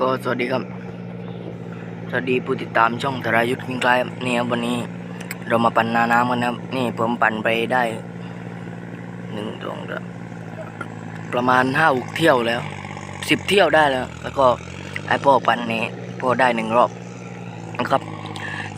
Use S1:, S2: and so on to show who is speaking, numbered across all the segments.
S1: ก็สวัสดีครับ สวัสดีผู้ติดตามช่องธรายุทธ์วิ่งไกลครับนี่ครับวันนี้เรามาปั่นนาน้ำกันครับ นี่ผมปั่นไปได้หนึ่งสองประมาณห้าหกเที่ยวแล้วสิบเที่ยวได้แล้ว แล้วก็ไอพ่อปั่นนี่พ่อได้หนึ่งรอบนะครับ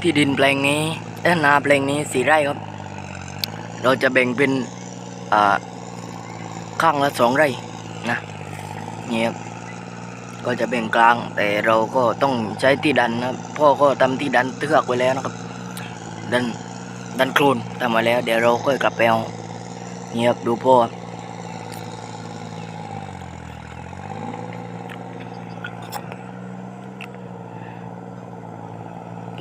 S1: ที่ดินแปลงนี้เอ้ยนาแปลงนี้สี่ไร่ครับ เราจะแบ่งเป็นข้างละสองไร่นะเนี่ยครับ ก็จะแบ่งกลาง แต่เราก็ต้องใช้ที่ดันนะพ่อก็ทำที่ดันเทือกไว้แล้วนะครับ ดันดันโคลนทำมาแล้ว เดี๋ยวเราค่อยกลับไปเอาเงียบดูพ่อ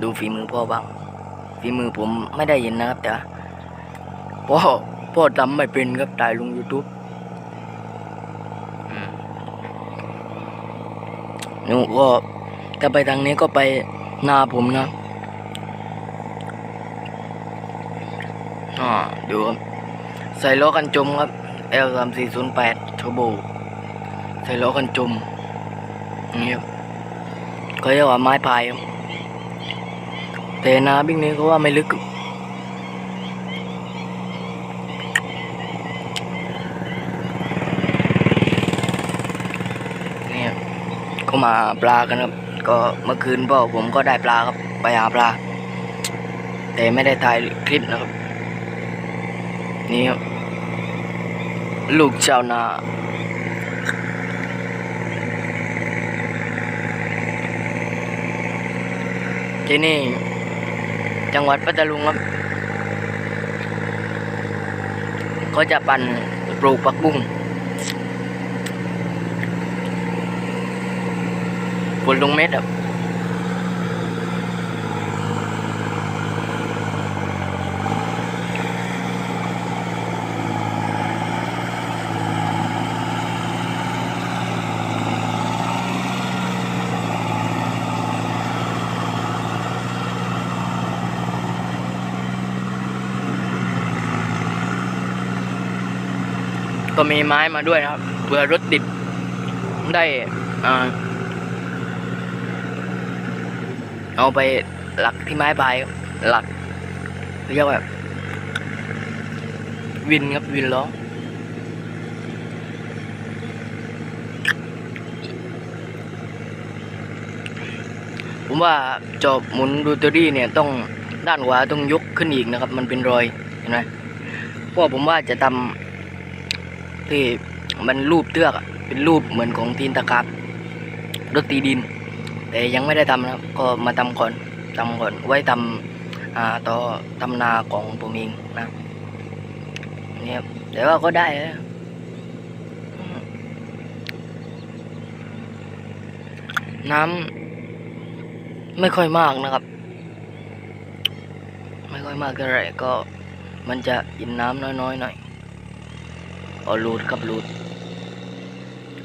S1: ดูฝีมือพ่อบ้างฝีมือผมไม่ได้ยินนะครับแต่พ่อพ่อทำไม่เป็นครับถ่ายลง YouTube อืม หนูก็ถ้าไปทางนี้ก็ไปนาผมนะอ่าดูครับ ใส่ล้อกันจมครับ L 3 4 0 8 Turbo ใส่ล้อกันจมนี่ครับก็เรียกว่าไม้พายครับแต่นาบิ๊กนี้ก็ว่าไม่ลึก นี่ครับ ก็มาปลากันครับ ก็เมื่อคืนพ่อผมก็ได้ปลาครับ ไปหาปลา แต่ไม่ได้ถ่ายคลิปนะครับ นี่ครับ ลูกชาวนาที่นี่ จังหวัดพัทลุงครับ ก็จะปั่นปลูกผักบุ้ง ฝนลงเม็ดอะก็มีไม้มาด้วยนะครับเผื่อรถติดได้อ่า เอาไปหลักที่ไม้พายครับหลักเรียกว่าวินครับวินล้อผมว่าจอบหมุนดูเตอรี่เนี่ยต้องด้านขวาต้องยกขึ้นอีกนะครับ มันเป็นรอยเห็นไหมเพราะผมว่าจะทำที่มันรูปเตือกเป็นรูปเหมือนของทีนตะกรับรถตีดิน แต่ยังไม่ได้ทำนะครับก็มาทำก่อนทำก่อนไว้ทำต่อทำนาของผมเองนะเนี่ยครับแต่ว่าก็ได้แล้วน้ำไม่ค่อยมากนะครับ ไม่ค่อยมากเท่าไหร่ก็มันจะกินน้ำน้อยๆหน่อยเอารูดครับรูด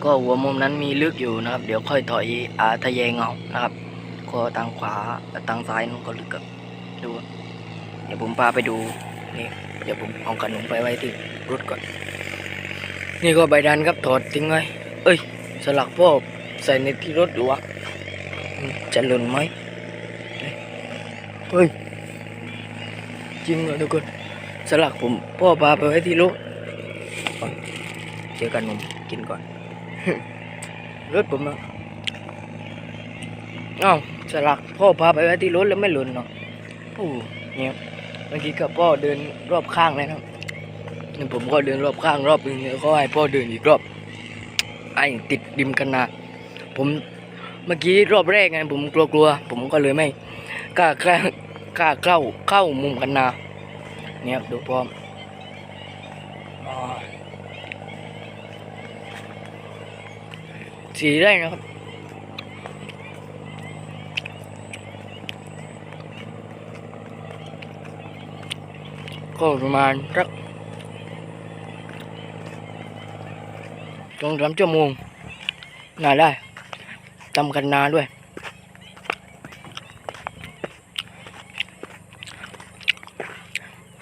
S1: ก็หัวมุมนั้นมีลึกอยู่นะครับ เดี๋ยวค่อยถอยอาทะแยงเอานะครับก็ทางขวาทางซ้ายนู้นก็ลึกกับดู เดี๋ยวผมพาไปดูนี่เดี๋ยวผมเอาขนมไปไว้ที่รถก่อน นี่ก็ใบดันครับถอดทิ้งไว้เอ้ย สลักพ่อใส่ในที่รถหรือวะจะหล่นไหมเฮ้ยจริงเหรอทุกคนสลักผมพ่อพาไปไว้ที่รถเจอกันนมกินก่อน รถผมนะอ้าวสลักพ่อพาไปไว้ที่รถแล้วไม่หล่นเนาะโอ้เนี่ยเมื่อกี้กับพ่อเดินรอบข้างเลยนะครับนี่ผมก็เดินรอบข้างรอบหนึงแล้วก็ให้พ่อเดินอีกรอบไอ้ติดดิมกันนาผมเมื่อกี้รอบแรกไงผมกลัวๆผมก็เลยไม่กล้ากล้ากล้าเข้าเข้ามุมกันนาเนี่ยดูพร้อมอ่า สีได้นะครับ ก็ประมาณสักสองสามชั่วโมงน่าได้ทำกันนาด้วย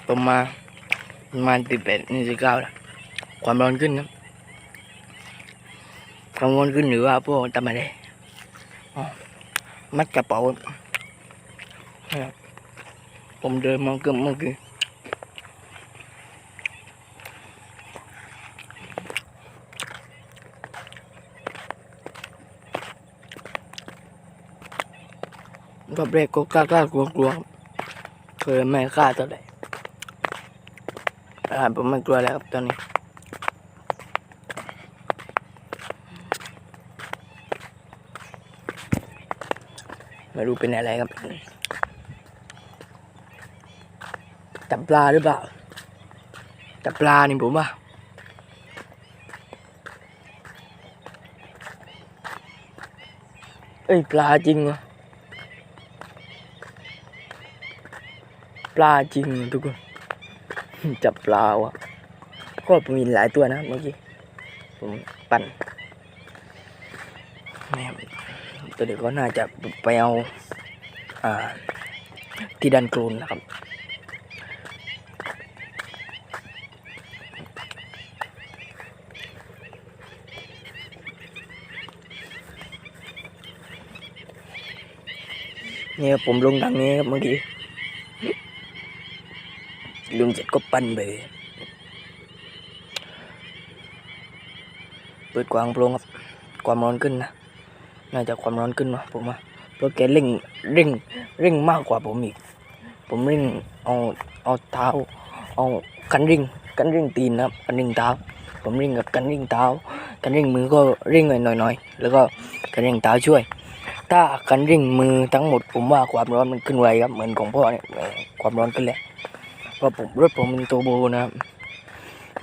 S1: ประมาณประมาณสิบแปดนี่สิบเก้าแล้วความร้อนขึ้นครั บความร้อนขึ้นหรือว่าพวกทำอะไรอ๋อมัดกระเป๋าครับผมเดินมาเกือบเมื่อกี้รอบแรกก็กล้ากล้ากลัวกลัวครับเคยไม่กล้าเท่าไหร่อ่าผมไม่กลัวแล้วครับตอนนี้ ไม่รู้เป็นอะไรครับจับปลาหรือเปล่าจับปลานี่ผมว่าเอ้ยปลาจริงเหรอปลาจริงทุกคนจับปลาวะก็มีหลายตัวนะเมื่อกี้ผมปั่นครับ ตัวเด็กก็น่าจะไปเอาอที่ดันกรูนนะครับ เนี่ยผมลงทางนี้ครับเมื่อกี้ลงเสร็จก็ปั่นไป เปิดกวางโปรงครับ ความร้อนขึ้นนะ น่าจะความร้อนขึ้นวะผมว่าเพราะแกเร่งเร่งเร่งมากกว่าผมอีก ผมเร่งเอาเอาเท้า เอาคันเร่งคันเร่งตีนนะครับคันเร่งเท้า ผมเร่งกับคันเร่งเท้าคันเร่งมือก็เร่งหน่อยหน่อยๆแล้วก็คันเร่งเท้าช่วย ถ้าคันเร่งมือทั้งหมด ผมว่าความร้อนมันขึ้นไวครับเหมือนของพ่อเนี่ยความร้อนขึ้นแล้วเพราะผมรถผมเป็นตัวโบนะครับ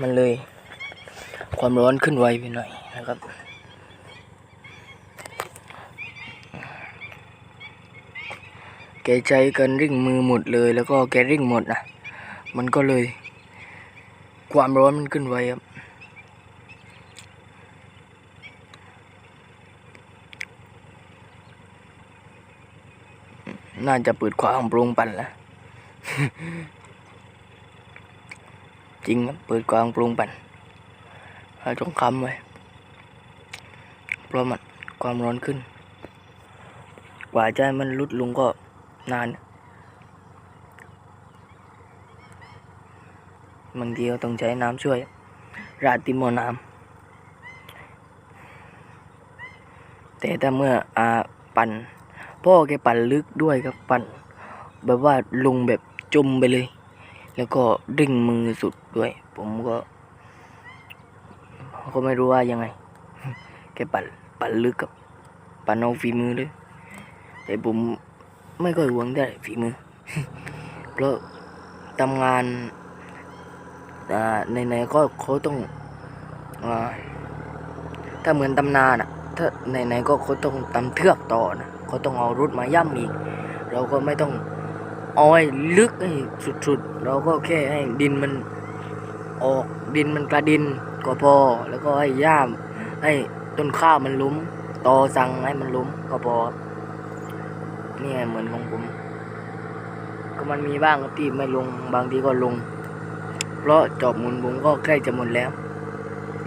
S1: มันเลยความร้อนขึ้นไวไปหน่อยนะครับ กใช้กันริ่งมือหมดเลย แล้วก็แกริ่งหมดนะมันก็เลย ความร้อนมันขึ้นไวครับน่าจะเปิดขวาของโปรงปั่นแล้วจริงครับเปิดกวางโปรงปั่นเราต้องคำไว้เพราะมันความร้อนขึ้น กว่าจะให้มันลดลงก็ นานบางทีเราต้องใช้น้ำช่วย ราดติโมอน้ำแต่ถ้าเมื่ออาปั่น พ่อแกปั่นลึกด้วยครับปั่น แบบว่าลงแบบจมไปเลย แล้วก็ดึงมือสุดด้วย ผมก็ ก็ไม่รู้ว่ายังไง แกปั่นปั่นลึกกับปั่นเอาฝีมือเลยแต่ผม ไม่ค่อยหวงได้ฝีมือ เพราะทำงานในในก็เขาต้องอถ้าเหมือนตำนานอะ ถ้าในในก็เขาต้องตำเทือกต่อนะเขาต้องเอารถมาย่ำอีก เราก็ไม่ต้องเอาให้ลึกให้สุดๆ เราก็แค่ให้ดินมันออกดินมันกระดินก็พอ แล้วก็ให้ย่ามให้ต้นข้าวมันล้มตอสั่งให้มันล้มก็พอ นี่ไงเหมือนของผม ก็มันมีบ้างที่ไม่ลงบางทีก็ลง เพราะจอบหมุนผมก็ใกล้จะหมดแล้ว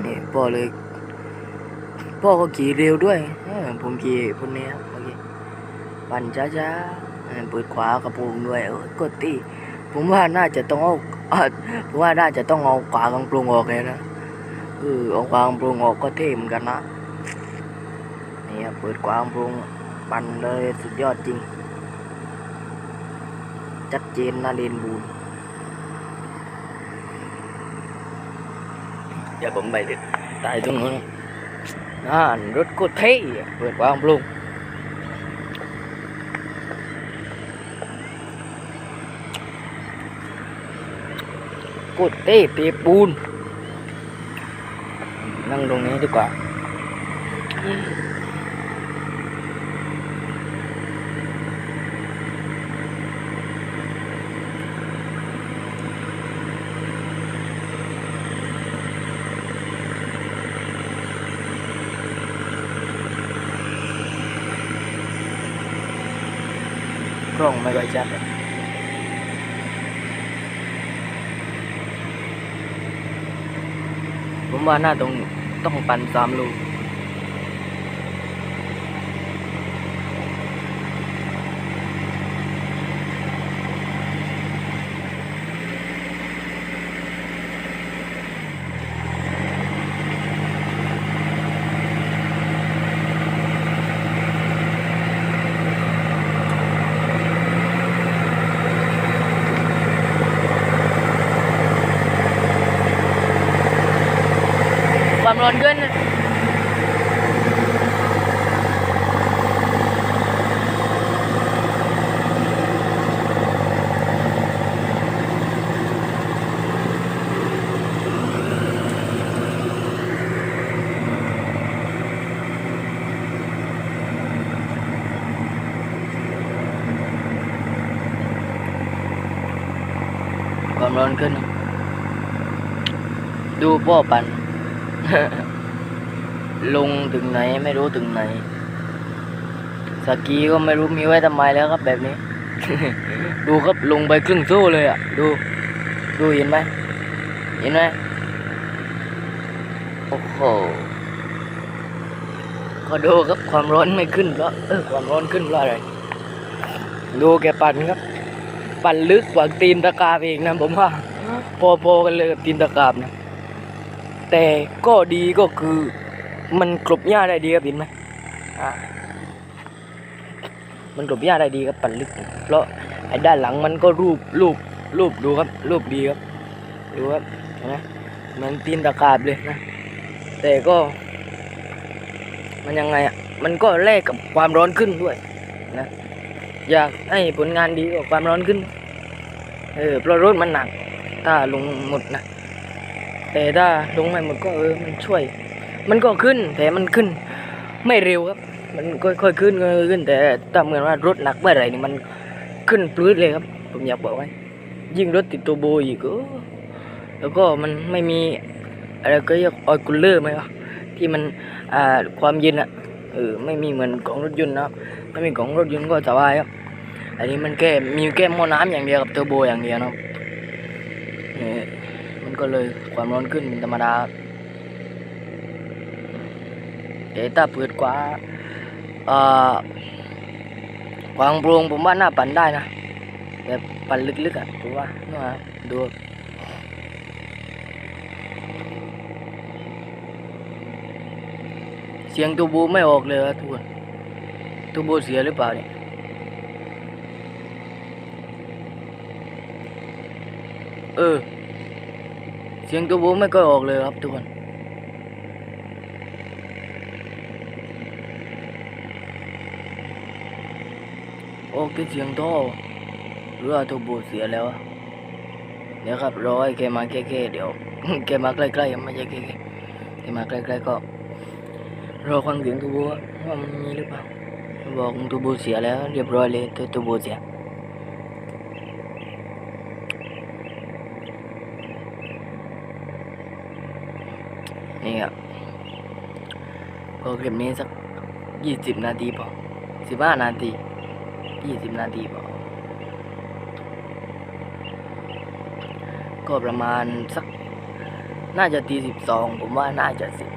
S1: นี่พ่อเลยพ่อก็ขี่เร็วด้วยผมขี่คนนี้ครับเมื่อกี้ปั่นช้าๆเปิดขวากระโปรงด้วยเออกดตีผมว่าน่าจะต้องเอาผมว่าน่าจะต้องเอาขวากระโปรงออกเลยนะเออเอาขวากระโปรงออกก็เท่เหมือนกันนะนี่ครับเปิดขวากระโปรง ปั่นเลยสุดยอดจริงชัดเจนนะเลนบูนเดี๋ยวผมไปเลยตายตรงนู้นนั่นรถโคตรเท่อะเปิดวางปรุงโคตรเท่เปียปูน นั่งตรงนี้ดีกว่า ล้องไม่ค่อยชัดผมว่าหน้าตรงต้องปันสามลูก ร้อนขึ้นนะความร้อนขึ้น ดูพ่อปัน ลงถึงไหนไม่รู้ถึงไหน สกีก็ไม่รู้มีไว้ทำไมแล้วครับแบบนี้ ดูครับลงไปครึ่งโซ่เลยอะ ดู ดูเห็นไหมเห็นไหมโอ้โหก็ดูครับความร้อนไม่ขึ้นเพราะเออความร้อนขึ้นเพราะอะไรดูแกปั่นครับ ปั่นลึกกว่าตีนตะกราบอีกนะผมว่าพอๆกันเลยกับตีนตะกราบนะ แต่ก็ดีก็คือมันกลบหญ้าได้ดีครับเห็นไหมอ่ามันกลบหญ้าได้ดีครับปั่นลึก เพราะไอ้ด้านหลังมันก็รูปรูปรูปดูครับ รูปดีครับดูครับเห็นไหมเหมือนตีนตะกราบเลยนะ แต่ก็ มันยังไงอะมันก็แลกกับความร้อนขึ้นด้วยนะอยากให้ผลงานดีกว่าความร้อนขึ้น เออเพราะรถมันหนัก ถ้าลงหมดนะ แต่ถ้าลงไม่หมดก็เออมันช่วย มันก็ขึ้นแต่มันขึ้น ไม่เร็วครับ มันค่อยๆขึ้นค่อยๆขึ้น แต่ถ้าเหมือนว่ารถหนักเมื่อไหร่นี่มันขึ้นปลื้ดเลยครับ ผมอยากบอกไว้ยิ่งรถติดตัวโบอีกเออแล้วก็มันไม่มีอะไรก็เรียกออยคูลเลอร์ไหมวะที่มันอ่าความเย็นอะเออไม่มีเหมือนของรถยนต์นะครับถ้ามีของรถยนต์ก็สบายครับ อันนี้มันแค่มีแค่หม้อน้ำอย่างเดียวกับเทอร์โบอย่างเดียวนะครับเออ มันก็เลยความร้อนขึ้นเป็นธรรมดาครับแต่ถ้าเปิดกว่าอ่าวางโปรงผมว่าน่าปั่นได้นะแบบปั่นลึกๆอะผมว่าน่าดูเสียงตูบูไม่ออกเลยครับทุกคนตูบูเสียหรือเปล่าเนี่ยเออ สียงตูบูไม่ก็ออกเลยครับทุกคนออกที่เสียงท่อหรือว่าตูบูเสียแล้วเดี๋ยวครับรอให้แกมาแก้ๆเดี๋ยวแกมาใกล้ๆไม่ใช่แก้ๆแกมาใกล้ๆก็รอฟังเสียงตูบูว่ามันมีหรือเปล่าบอกตูบูเสียแล้ว เรียบร้อยเลยตัวตูบูเสีย นี่ครับพอคลิปนี้สักยี่สิบนาทีพอสิบห้านาทียี่สิบนาทีพอก็ประมาณสัก น่าจะตีสิบสองผมว่าน่าจะสร็จ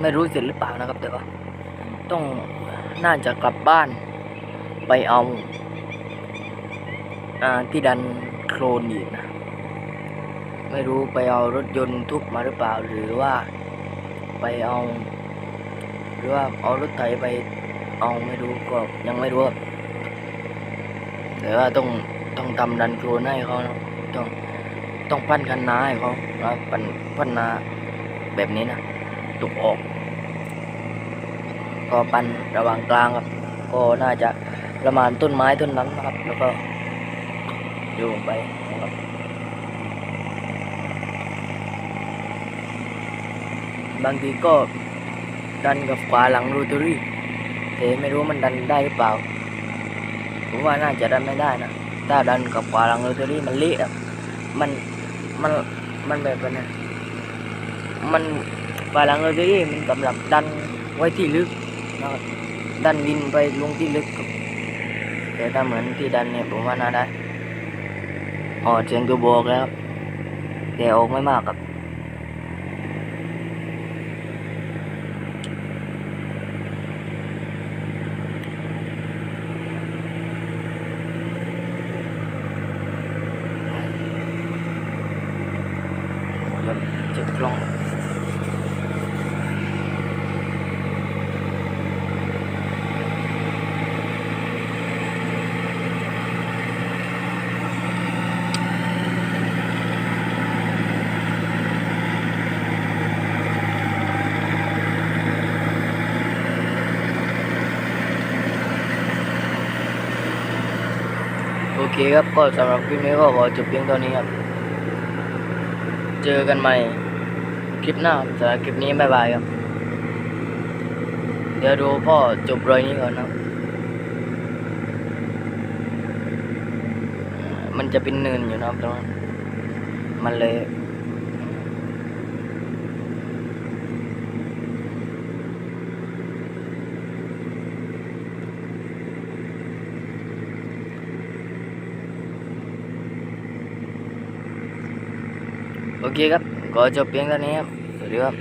S1: ไม่รู้เสร็จหรือเปล่านะครับ แต่ว่า ต้องน่าจะกลับบ้าน ไปเอาอาที่ดันโครนอีกนะ ไม่รู้ไปเอารถยนต์ทุบมาหรือเปล่าหรือว่า ไปเอา หรือว่าเอารถไถไปเอาไม่รู้ก็ยังไม่รู้แต่ว่าต้องต้องทำดันโครนให้เขาต้องต้องปั้นคันนาให้เขานะปั้นปั้นนาแบบนี้นะตุกออก ก็ปั้นระหว่างกลางครับ ก็น่าจะประมาณต้นไม้ต้นนั้นนะครับ แล้วก็โยงไปนะครั บางทีก็ดันกับขวาหลังรูตอรี่แต่ไม่รู้มันดันได้หรือเปล่าผมว่าน่าจะดันไม่ได้นะถ้าดันกับขวาหลังรูตอรี่มันเละมันมันมันแบบว่านมันขวาหลังรูตอรี่มันกำลังดันไว้ที่ลึกนะครับดันวินไปลงที่ลึกแต่ถ้าเหมือนที่ดันเนี่ยผมว่าน่าได้อ๋อเสียงตัวบอกแล้วแต่ออกไม่มากครับเจ็บกล้อง ครับก็สำหรับคลิปนี้ก็ขอจบเพียงเท่านี้ครับ เจอกันใหม่คลิปหน้าสำหรับคลิปนี้บ๊ายบายครับ เดี๋ยวดูพ่อจบรอยนี้ก่อนนะมันจะเป็นเนินอยู่นะครับตรงนั้นมันเลย โอเคครั